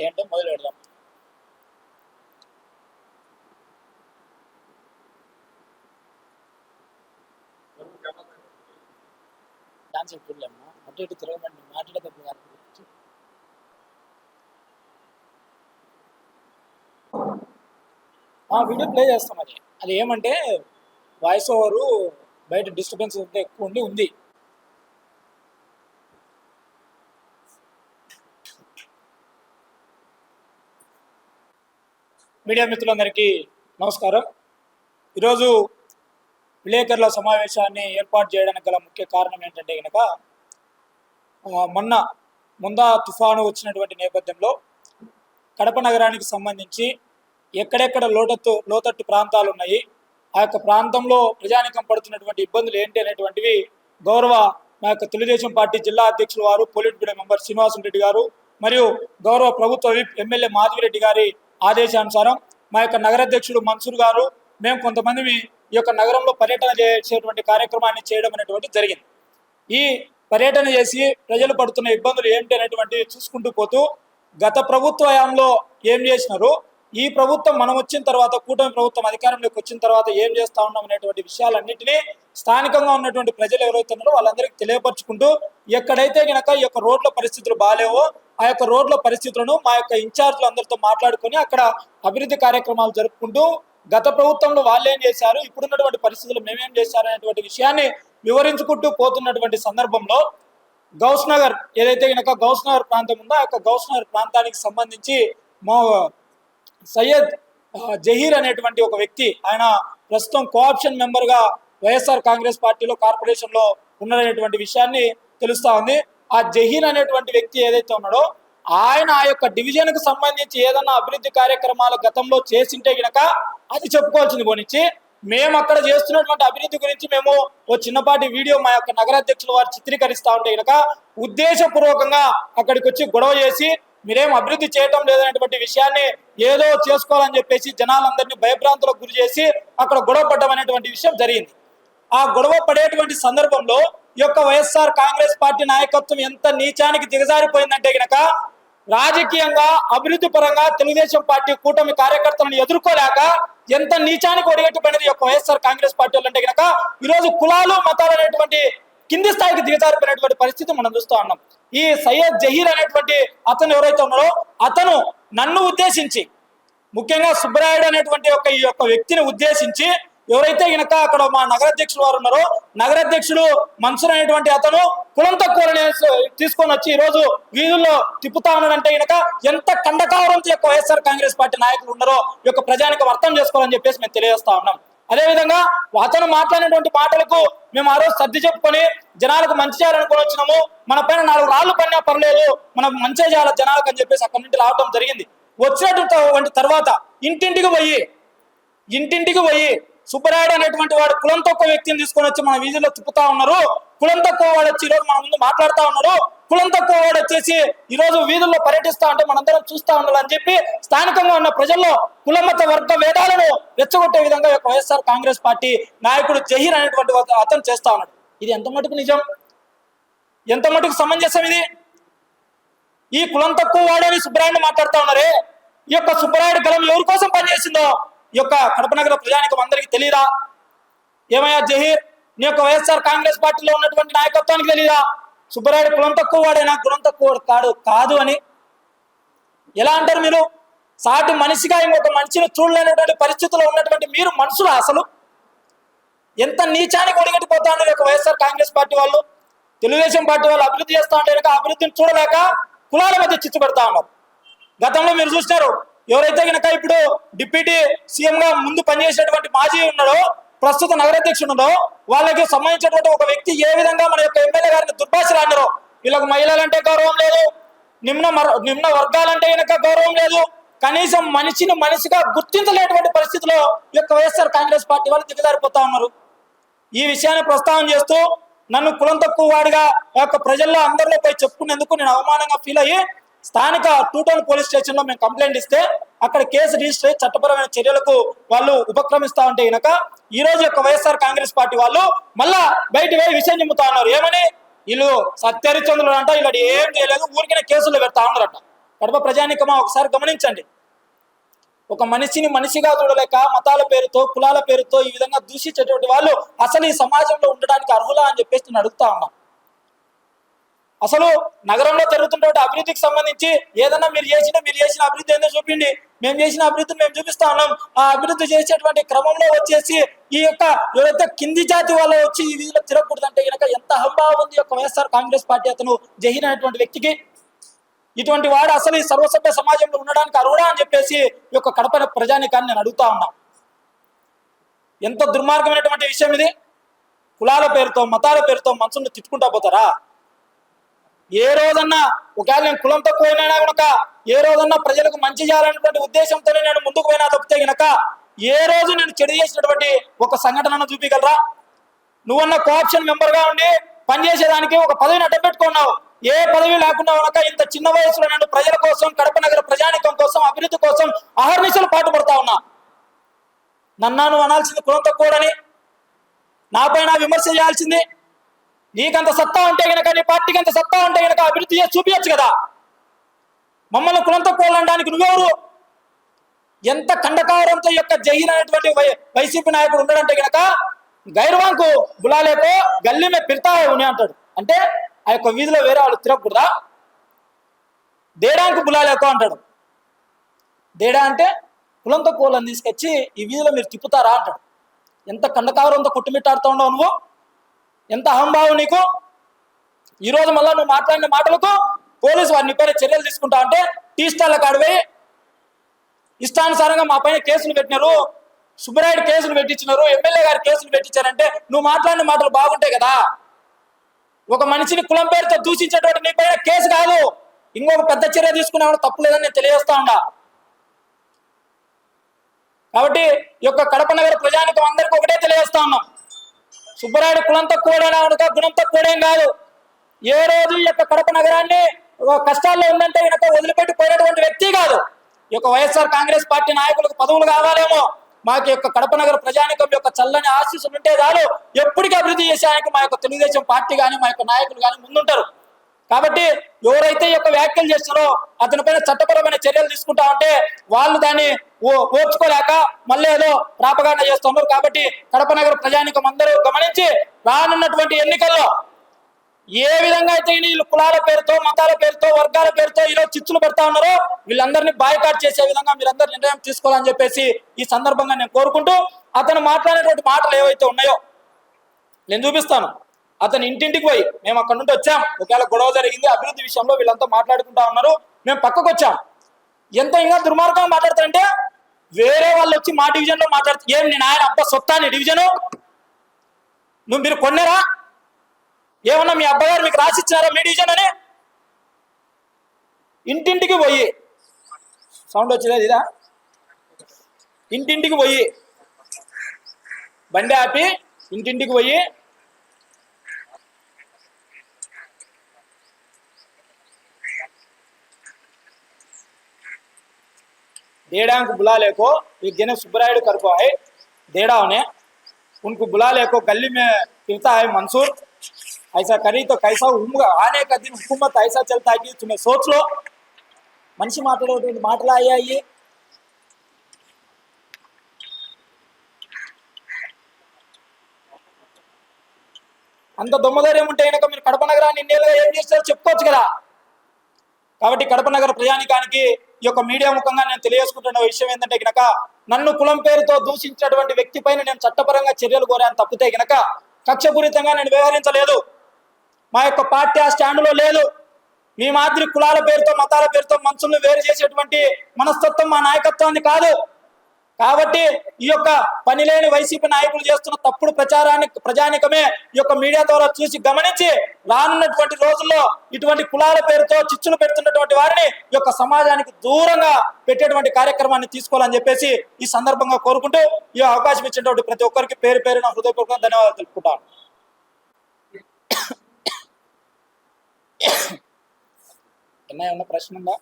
అంటే మొదలు పెడదాం. డాన్స్ చూడలేమ్మా అటు ఇటు తిరగమండి. మాట్లాడేటప్పుడు కాదు. వీడియో ప్లే చేస్తాం అది. అది ఏమంటే వాయిస్ ఓవరు బయట డిస్టర్బెన్స్ ఉంటే ఎక్కువ ఉండి ఉంది. మీడియా మిత్రులందరికీ నమస్కారం. ఈరోజు విలేకరుల సమావేశాన్ని ఏర్పాటు చేయడానికి గల ముఖ్య కారణం ఏంటంటే కనుక మొన్న ముందా తుఫాను వచ్చినటువంటి నేపథ్యంలో కడప నగరానికి సంబంధించి ఎక్కడెక్కడ లోటత్తు లోతట్టు ప్రాంతాలు ఉన్నాయి ఆ యొక్క ప్రాంతంలో ప్రజానికం పడుతున్నటువంటి ఇబ్బందులు ఏంటి అనేటువంటివి గౌరవ మా యొక్క తెలుగుదేశం పార్టీ జిల్లా అధ్యక్షుల వారు politburo member Srinivasam Reddy గారు మరియు గౌరవ ప్రభుత్వ విప్ ఎమ్మెల్యే మాధవిరెడ్డి గారి ఆదేశానుసారం మా యొక్క నగరాధ్యక్షుడు మన్సూర్ గారు మేము కొంతమంది ఈ యొక్క నగరంలో పర్యటన చేసేటువంటి కార్యక్రమాన్ని చేయడం అనేటువంటి జరిగింది. ఈ పర్యటన చేసి ప్రజలు పడుతున్న ఇబ్బందులు ఏమిటి అనేటువంటివి చూసుకుంటూ పోతూ గత ప్రభుత్వ హయాంలో ఏం చేసినారు? ఈ ప్రభుత్వం మనం వచ్చిన తర్వాత కూటమి ప్రభుత్వం అధికారంలోకి వచ్చిన తర్వాత ఏం చేస్తా ఉన్నాం అనేటువంటి విషయాలన్నింటినీ స్థానికంగా ఉన్నటువంటి ప్రజలు ఎవరైతే ఉన్నారో వాళ్ళందరికీ తెలియపరుచుకుంటూ ఎక్కడైతే గనక ఈ యొక్క రోడ్ల పరిస్థితులు బాగాలేవో ఆ యొక్క రోడ్ల పరిస్థితులను మా యొక్క ఇన్ఛార్జ్లు అందరితో మాట్లాడుకొని అక్కడ అభివృద్ధి కార్యక్రమాలు జరుపుకుంటూ గత ప్రభుత్వంలో వాళ్ళు ఏం చేశారు ఇప్పుడున్నటువంటి పరిస్థితులు మేమేం చేశారు అనేటువంటి విషయాన్ని వివరించుకుంటూ పోతున్నటువంటి సందర్భంలో గౌస్ నగర్ ఏదైతే కనుక గౌస్ నగర్ ప్రాంతం ఉందో ఆ యొక్క గౌస్ నగర్ ప్రాంతానికి సంబంధించి మా సయ్యద్ జహీర్ అనేటువంటి ఒక వ్యక్తి ఆయన ప్రస్తుతం కోఆప్షన్ మెంబర్గా వైఎస్ఆర్ కాంగ్రెస్ పార్టీలో కార్పొరేషన్లో ఉన్నారనేటువంటి విషయాన్ని తెలుస్తా ఉంది. ఆ జహీర్ అనేటువంటి వ్యక్తి ఏదైతే ఉన్నాడో ఆయన ఆ యొక్క డివిజన్కు సంబంధించి ఏదన్నా అభివృద్ధి కార్యక్రమాలు గతంలో చేసింటే గనక అది చెప్పుకోవాల్సింది పోనిచ్చి మేము అక్కడ చేస్తున్నటువంటి అభివృద్ధి గురించి మేము ఓ చిన్నపాటి వీడియో మా యొక్క నగరాధ్యక్షుల వారు చిత్రీకరిస్తూ ఉంటే గనక ఉద్దేశపూర్వకంగా అక్కడికి వచ్చి గొడవ చేసి మీరేం అభివృద్ధి చేయటం లేదనేటువంటి విషయాన్ని ఏదో చేసుకోవాలని చెప్పేసి జనాలందరినీ భయభ్రాంతులకు గురి చేసి అక్కడ గొడవ పడ్డం అనేటువంటి విషయం జరిగింది. ఆ గొడవ పడేటువంటి సందర్భంలో ఈ యొక్క వైఎస్ఆర్ కాంగ్రెస్ పార్టీ నాయకత్వం ఎంత నీచానికి దిగజారిపోయిందంటే గనక రాజకీయంగా అభివృద్ధి పరంగా తెలుగుదేశం పార్టీ కూటమి కార్యకర్తలను ఎదుర్కోలేక ఎంత నీచానికి ఒడిగట్టుపోయినది ఈ యొక్క వైఎస్ఆర్ కాంగ్రెస్ పార్టీ వాళ్ళు అంటే గనక ఈరోజు కులాలు మతాలు అనేటువంటి కింది స్థాయికి దిగజారిపోయినటువంటి పరిస్థితి మనం చూస్తూ ఉన్నాం. ఈ సయ్యద్ జహీర్ అనేటువంటి అతను ఎవరైతే ఉన్నారో అతను నన్ను ఉద్దేశించి ముఖ్యంగా సుబ్బరాయుడు అనేటువంటి ఒక ఈ యొక్క వ్యక్తిని ఉద్దేశించి ఎవరైతే ఇనక అక్కడ మా నగరాధ్యక్షులు వారు ఉన్నారో నగరాధ్యక్షుడు మన్సూర్ అనేటువంటి అతను కులం తక్కువని తీసుకొని వచ్చి ఈ రోజు వీధుల్లో తిప్పుతా ఉన్నాడంటే గనక ఎంత కండకావరంతో యొక్క వైఎస్ఆర్ కాంగ్రెస్ పార్టీ నాయకులు ఉన్నారో యొక్క ప్రజానికి అర్థం చేసుకోవాలని చెప్పేసి మేము తెలియజేస్తా ఉన్నాం. అదే విధంగా అతను మాట్లాడినటువంటి మాటలకు మేము ఆ రోజు సర్ది చెప్పుకొని జనాలకు మంచి చేయాలనుకుని వచ్చినాము. మన పైన నాలుగు రాళ్ళు పడినా పర్లేదు మనం మంచి చేయాలి జనాలకు అని చెప్పేసి అక్కడి నుండి రావడం జరిగింది. వచ్చినటువంటి తర్వాత ఇంటింటికి పోయి ఇంటింటికి పోయి సుబ్బరాయుడు అనేటువంటి వాడు కులం తక్కువ వ్యక్తిని తీసుకొని వచ్చి మన వీధిలో తిప్పుతా ఉన్నారు. కులం తక్కువ వాడు వచ్చి ఈరోజు మన ముందు మాట్లాడుతా ఉన్నారు. కులం తక్కువ వాడు వచ్చేసి ఈ రోజు వీధుల్లో పర్యటిస్తా ఉంటే మనందరం చూస్తా ఉండాలని చెప్పి స్థానికంగా ఉన్న ప్రజల్లో కులమత వర్గ భేదాలను రెచ్చగొట్టే విధంగా యొక్క వైఎస్ఆర్ కాంగ్రెస్ పార్టీ నాయకుడు జహీర్ అనేటువంటి అతను చేస్తా ఉన్నాడు. ఇది ఎంత మటుకు నిజం? ఎంత మటుకు సమంజసం ఇది? ఈ కులం తక్కువ వాడని సుబ్బరాయుడు మాట్లాడుతా ఉన్నారే? ఈ యొక్క సుబ్బరాయుడు గలం ఎవరి కోసం పనిచేసిందో? ఈ యొక్క కడప నగర ప్రజానికం అందరికీ తెలియదా ఏమయ్యా జహీర్? నీ యొక్క వైఎస్ఆర్ కాంగ్రెస్ పార్టీలో ఉన్నటువంటి నాయకత్వానికి తెలియదా సుబ్బరాయుడు కులం తక్కువ వాడైనా? గుణం తక్కువ కాడు కాదు అని. ఎలా అంటారు మీరు? సాటి మనిషిగా ఇంకొక మనిషిని చూడలేనటువంటి పరిస్థితుల్లో ఉన్నటువంటి మీరు మనుషులు అసలు. ఎంత నీచానికి ఒడిగట్టిపోతాను యొక్క వైఎస్ఆర్ కాంగ్రెస్ పార్టీ వాళ్ళు? తెలుగుదేశం పార్టీ వాళ్ళు అభివృద్ధి చేస్తా ఉంటే అభివృద్ధిని చూడలేక కులాల మధ్య చిచ్చు పెడతా ఉన్నారు. గతంలో మీరు చూసినారు ఎవరైతే గనక ఇప్పుడు డిప్యూటీ సీఎం గా ముందు పనిచేసేటువంటి మాజీ ఉన్నాడో ప్రస్తుత నగరాధ్యక్షుడు ఉన్నాడో వాళ్ళకి సంబంధించినటువంటి ఒక వ్యక్తి ఏ విధంగా మన యొక్క ఎమ్మెల్యే గారిని దుర్భాషలాడినారో వీళ్ళకి మహిళలంటే గౌరవం లేదు నిమ్న నిమ్న వర్గాలంటే కనుక గౌరవం లేదు కనీసం మనిషిని మనిషిగా గుర్తించలేటువంటి పరిస్థితిలో ఈ యొక్క వైఎస్ఆర్ కాంగ్రెస్ పార్టీ వాళ్ళు దిగజారిపోతా ఉన్నారు. ఈ విషయాన్ని ప్రస్తావన చేస్తూ నన్ను కులం తక్కువ వాడిగా యొక్క ప్రజల్లో అందరిలో పోయి చెప్పుకునేందుకు నేను అవమానంగా ఫీల్ అయ్యి స్థానిక టూటౌన్ పోలీస్ స్టేషన్లో మేము కంప్లైంట్ ఇస్తే అక్కడ కేసు రిజిస్టర్ అయ్యి చట్టపరమైన చర్యలకు వాళ్ళు ఉపక్రమిస్తా ఉంటే గనక ఈ రోజు యొక్క వైఎస్ఆర్ కాంగ్రెస్ పార్టీ వాళ్ళు మళ్ళా బయట పోయి విషయం చెబుతా ఉన్నారు. ఏమని? వీళ్ళు సత్యహరిచంద్రులు అంట ఇలా ఏం చేయలేదు ఊరికైనా కేసులు పెడతా ఉన్నారట. కడప ప్రజానికమా ఒకసారి గమనించండి. ఒక మనిషిని మనిషిగా చూడలేక మతాల పేరుతో కులాల పేరుతో ఈ విధంగా దూషించేటువంటి వాళ్ళు అసలు ఈ సమాజంలో ఉండడానికి అర్హులా అని చెప్పేసి నేను అడుగుతా ఉన్నా. అసలు నగరంలో జరుగుతున్నటువంటి అభివృద్ధికి సంబంధించి ఏదన్నా మీరు చేసిన మీరు చేసిన అభివృద్ధి ఏందో చూపిండి. మేము చేసిన అభివృద్ధిని మేము చూపిస్తా ఉన్నాం. ఆ అభివృద్ధి చేసేటువంటి క్రమంలో వచ్చేసి ఈ యొక్క ఎవరైతే కింది జాతి వాళ్ళు వచ్చి ఈ వీధిలో తిరగకూడదంటే కనుక ఎంత హంభావం ఉంది యొక్క వైఎస్ఆర్ కాంగ్రెస్ పార్టీ అతను జహీర్ అనేటువంటి వ్యక్తికి. ఇటువంటి వాడు అసలు ఈ సర్వసభ్య సమాజంలో ఉండడానికి అర్హుడా అని చెప్పేసి ఈ యొక్క కడప ప్రజానికాన్ని నేను అడుగుతా ఉన్నా. ఎంత దుర్మార్గమైనటువంటి విషయం ఇది? కులాల పేరుతో మతాల పేరుతో మనసును తిట్టుకుంటా పోతారా? ఏ రోజన్నా ఒకవేళ నేను కులం తక్కువైనా కనుక ఏ రోజన్నా ప్రజలకు మంచి చేయాలనేటువంటి ఉద్దేశంతోనే నేను ముందుకు పోయినా తప్పితే గనక ఏ రోజు నేను చెడు చేసినటువంటి ఒక సంఘటనను చూపించగలరా నువ్వన్న కోఆప్షన్ మెంబర్గా ఉండి పనిచేసేదానికి ఒక పదవిని అడ్డం పెట్టుకున్నావు. ఏ పదవి లేకుండా కనుక ఇంత చిన్న వయసులో నేను ప్రజల కోసం కడప నగర ప్రజానికం కోసం అభివృద్ధి కోసం అహర్నిశలు పాటుపడతా ఉన్నా? నన్నా నువ్వు అనాల్సింది కులం తక్కువడని నాపైన విమర్శ చేయాల్సింది నీకంత సత్తా ఉంటే గనక నీ పార్టీకి అంత సత్తా ఉంటే గనక అభివృద్ధి చేసి చూపించచ్చు కదా. మమ్మల్ని కులంతో తక్కువ నువ్వెవరు? ఎంత కండకారంతో యొక్క జహీర్ అనేటువంటి వై- వైసీపీ నాయకుడు ఉన్నాడంటే గనక గైర్వాంకు బులాలేకో గల్లీ మే పిర్తా ఉని అంటాడు. అంటే ఆ యొక్క వీధిలో వేరే వాళ్ళు తిరగకూడదా? దేడాంకు బులాలేకో అంటాడు. దేడా అంటే కులంతో కోలను తీసుకొచ్చి ఈ వీధిలో మీరు తిప్పుతారా అంటాడు. ఎంత కండకారంతో కొట్టుమిట్టాడుతూ ఉండవు నువ్వు? ఎంత అహంభావం నీకు? ఈరోజు మళ్ళీ నువ్వు మాట్లాడిన మాటలకు పోలీసు వారిని పైన చర్యలు తీసుకుంటా అంటే టీ స్టాల్ల కాడిపోయి ఇష్టానుసారంగా మా పైన కేసులు పెట్టినారు. సుబ్బరాయుడు కేసులు పెట్టించినారు. ఎమ్మెల్యే గారు కేసులు పెట్టించారంటే నువ్వు మాట్లాడిన మాటలు బాగుంటాయి కదా. ఒక మనిషిని కులం పేరుతో దూషించేటువంటి నీ పైన కేసు కాదు. ఇంకొక పెద్ద చర్య తీసుకున్నా తప్పు లేదని నేను తెలియజేస్తా ఉన్నా. కాబట్టి ఈ యొక్క కడప నగర ప్రజానికం అందరికీ ఒకటే తెలియజేస్తా ఉన్నాం. సుబ్బరాయుడు కులం తక్కువడైనా కనుక గుణం తక్కువడేం కాదు. ఏ రోజు ఈ యొక్క కడప నగరాన్ని ఒక కష్టాల్లో ఉందంటే కనుక వదిలిపెట్టి పోయినటువంటి వ్యక్తి కాదు. ఈ యొక్క వైఎస్ఆర్ కాంగ్రెస్ పార్టీ నాయకులకు పదవులు కావాలేమో. మాకు యొక్క కడప నగర ప్రజానికం యొక్క చల్లని ఆశీస్సులు ఉంటే చాలు. ఎప్పటికీ అభివృద్ధి చేసేదానికి మా యొక్క తెలుగుదేశం పార్టీ కానీ మా యొక్క నాయకులు కానీ ముందుంటారు. కాబట్టి ఎవరైతే ఈ యొక్క వ్యాఖ్యలు చేస్తారో అతని పైన చట్టపరమైన చర్యలు తీసుకుంటా ఉంటే వాళ్ళు దాన్ని ఓ- ఓర్చుకోలేక మళ్ళీ ఏదో ప్రాపగాండ చేస్తున్నారు. కాబట్టి కడప నగర ప్రజానికం అందరూ గమనించి రానున్నటువంటి ఎన్నికల్లో ఏ విధంగా అయితే వీళ్ళు కులాల పేరుతో మతాల పేరుతో వర్గాల పేరుతో ఈరోజు చిచ్చులు పెడతా ఉన్నారో వీళ్ళందరినీ బాయ్కాట్ చేసే విధంగా మీరందరూ నిర్ణయం తీసుకోవాలని చెప్పేసి ఈ సందర్భంగా నేను కోరుకుంటూ అతను మాట్లాడేటువంటి మాటలు ఏవైతే ఉన్నాయో నేను చూపిస్తాను. అతను ఇంటింటికి పోయి మేము అక్కడ నుండి వచ్చాం. ఒకవేళ గొడవ జరిగింది అభివృద్ధి విషయంలో వీళ్ళంతా మాట్లాడుకుంటా ఉన్నారు. మేము పక్కకు వచ్చాం. ఎంత ఇంకా దుర్మార్గంగా మాట్లాడతారంటే వేరే వాళ్ళు వచ్చి మా డివిజన్లో ఏం నేను ఆయన అబ్బా సొత్తా నీ డివిజను? నువ్వు మీరు కొన్నారా? ఏమన్నా మీ అబ్బాయి మీకు రాసిచ్చారా మీ డివిజన్ అని? ఇంటింటికి పోయి సౌండ్ వచ్చేది ఇదా ఇంటింటికి పోయి బండి ఆపి ఇంటింటికి పోయి डेढ़ा को बुला ले को एक जने सुब्रायड कर को है डेढ़ा उन्हें उनको बुला ले को गली में फिरता है मंसूर ऐसा करी तो कैसा होगा आने का दिन हुकूमत ऐसा चलता है कि तुम्हें सोच लो మనిషి మాట్లాడేటువంటి మాటలు అయ్యాయి అంత దొమ్మధైర్యం ఉంటే కనుక మీరు కడప నగరాన్ని ఇన్నేళ్ళుగా ఏం చేస్తారో చెప్పుకోవచ్చు కదా కాబట్టి కడప నగర ప్రజానికానికి ఈ యొక్క మీడియా ముఖంగా నేను తెలియజేసుకుంటున్న విషయం ఏంటంటే గనక నన్ను కులం పేరుతో దూషించినటువంటి వ్యక్తి పైన నేను చట్టపరంగా చర్యలు కోరాను తప్పితే గనక కక్షపూరితంగా నేను వ్యవహరించలేదు. మా యొక్క పార్టీ ఆ స్టాండ్లో లేదు. మీ మాదిరి కులాల పేరుతో మతాల పేరుతో మనుషులను వేరు చేసేటువంటి మనస్తత్వం మా నాయకత్వాన్ని కాదు. కాబట్టి ఈ యొక్క పనిలేని వైసీపీ నాయకులు చేస్తున్న తప్పుడు ప్రచారాన్ని ప్రజానికమే ఈ యొక్క మీడియా ద్వారా చూసి గమనించి రానున్నటువంటి రోజుల్లో ఇటువంటి కులాల పేరుతో చిచ్చులు పెడుతున్నటువంటి వారిని ఈ యొక్క సమాజానికి దూరంగా పెట్టేటువంటి కార్యక్రమాన్ని తీసుకోవాలని చెప్పేసి ఈ సందర్భంగా కోరుకుంటూ ఈ అవకాశం ఇచ్చినటువంటి ప్రతి ఒక్కరికి పేరు పేరున హృదయపూర్వకంగా ధన్యవాదాలు తెలుపుకుంటాను. ఉన్న ప్రశ్న ఉందా?